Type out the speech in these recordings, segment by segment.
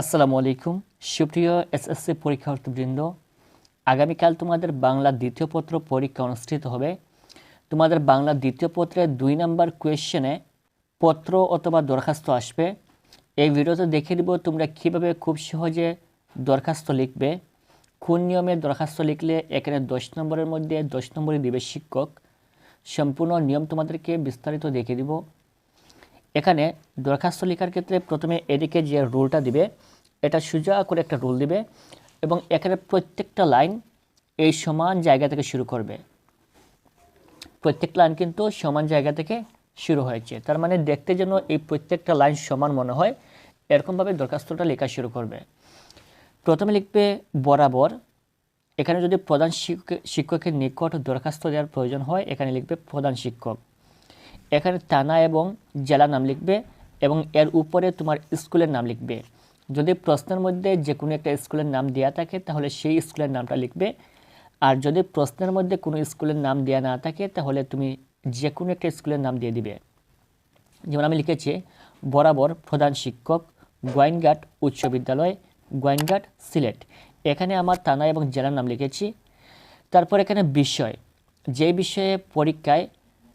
আসসালামু আলাইকুম। সুপ্রিয় এসএসসি পরীক্ষার্থীবৃন্দ, আগামীকাল তোমাদের বাংলা দ্বিতীয় পত্র পরীক্ষা অনুষ্ঠিত হবে। তোমাদের বাংলা দ্বিতীয় পত্রের দুই নাম্বার কোয়েশ্চেনে পত্র অথবা দরখাস্ত আসবে। এই ভিডিওতে দেখে দিব তোমরা কীভাবে খুব সহজে দরখাস্ত লিখবে। কোন নিয়মে দরখাস্ত লিখলে এখানে দশ নম্বরের মধ্যে দশ নম্বরই দিবে শিক্ষক? সম্পূর্ণ নিয়ম তোমাদেরকে বিস্তারিত দেখে দিব এখানে দরখাস্ত লেখার ক্ষেত্রে প্রথমে এদিকে যে রুলটা দিবে এটা সোজা করে একটা রুল দিবে এবং এখানে প্রত্যেকটা লাইন এই সমান জায়গা থেকে শুরু করবে। প্রত্যেকটা লাইন কিন্তু সমান জায়গা থেকে শুরু হয়েছে। তার মানে দেখতে যেন এই প্রত্যেকটা লাইন সমান মনে হয়, এরকমভাবে দরখাস্তটা লেখা শুরু করবে। প্রথমে লিখবে বরাবর। এখানে যদি প্রধান শিক্ষক শিক্ষকের নিকট দরখাস্ত দেওয়ার প্রয়োজন হয়, এখানে লিখবে প্রধান শিক্ষক। এখানে থানা এবং জেলা নাম লিখবে এবং এর উপরে তোমার স্কুলের নাম লিখবে। যদি প্রশ্নের মধ্যে যে কোনো একটা স্কুলের নাম দেওয়া থাকে, তাহলে সেই স্কুলের নামটা লিখবে। আর যদি প্রশ্নের মধ্যে কোনো স্কুলের নাম দেওয়া না থাকে, তাহলে তুমি যে কোনো একটা স্কুলের নাম দিয়ে দিবে। যেমন আমি লিখেছি, বরাবর প্রধান শিক্ষক গোয়াইনঘাট উচ্চ বিদ্যালয় গোয়াইনঘাট সিলেট। এখানে আমার থানা এবং জেলার নাম লিখেছি। তারপর এখানে বিষয়। যে বিষয়ে পরীক্ষায়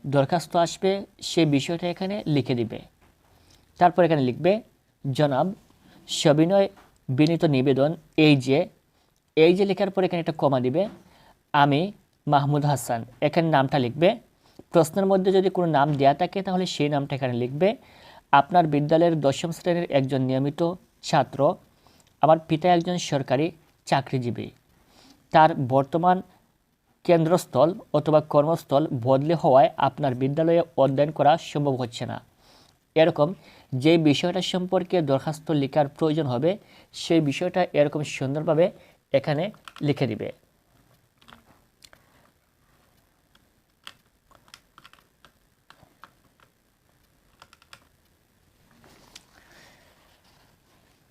দরখাস্ত আসবে সেই বিষয়টা এখানে লিখে দিবে। তারপর এখানে লিখবে, জনাব সবিনয় বিনীত নিবেদন, এই যে এই যে লেখার পর এখানে একটা কমা দিবে, আমি মাহমুদ হাসান। এখানে নামটা লিখবে। প্রশ্নের মধ্যে যদি কোনো নাম দেওয়া থাকে, তাহলে সেই নামটা এখানে লিখবে। আপনার বিদ্যালয়ের দশম শ্রেণির একজন নিয়মিত ছাত্র, আমার পিতা একজন সরকারি চাকরিজীবী। তার বর্তমান কেন্দ্রস্থল অথবা কর্মস্থল বদলে হওয়ায় আপনার বিদ্যালয়ে অধ্যয়ন করা সম্ভব হচ্ছে না। এরকম যে বিষয়টা সম্পর্কে দরখাস্ত লেখার প্রয়োজন হবে, সেই বিষয়টা এরকম সুন্দরভাবে এখানে লিখে দিবে।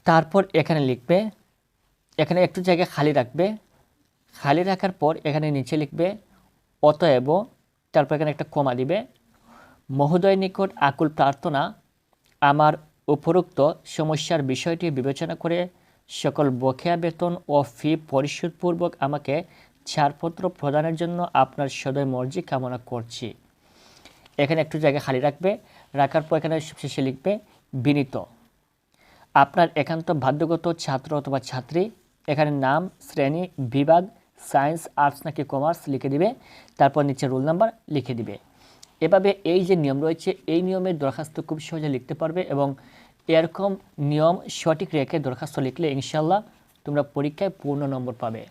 তারপর এখানে লিখবে, এখানে একটু জায়গা খালি রাখবে। খালি রাখার পর এখানে নিচে লিখবে, অতএব তারপর এখানে একটা কমা দিবে, মহোদয় নিকট আকুল প্রার্থনা আমার উপরোক্ত সমস্যার বিষয়টি বিবেচনা করে সকল বকেয়া বেতন ও ফি পরিশোধপূর্বক আমাকে ছাড়পত্র প্রদানের জন্য আপনার সদয় মর্জি কামনা করছি। এখানে একটু জায়গা খালি রাখবে, রাখার পর এখানে শেষে লিখবে, বিনীত। আপনার একান্ত বাধ্যগত ছাত্র অথবা ছাত্রী, এখানে নাম, শ্রেণি, বিভাগ, সায়েন্স, আর্টস নাকি কমার্স লিখে দিবে, তারপর নিচে রোল নাম্বার লিখে দিবে। এভাবে এই যে নিয়ম রয়েছে, এই নিয়মের দরখাস্ত খুব সহজে লিখতে পারবে এবং এরকম নিয়ম সঠিক রেখে দরখাস্ত লিখলে ইনশাল্লাহ তোমরা পরীক্ষায় পূর্ণ নম্বর পাবে।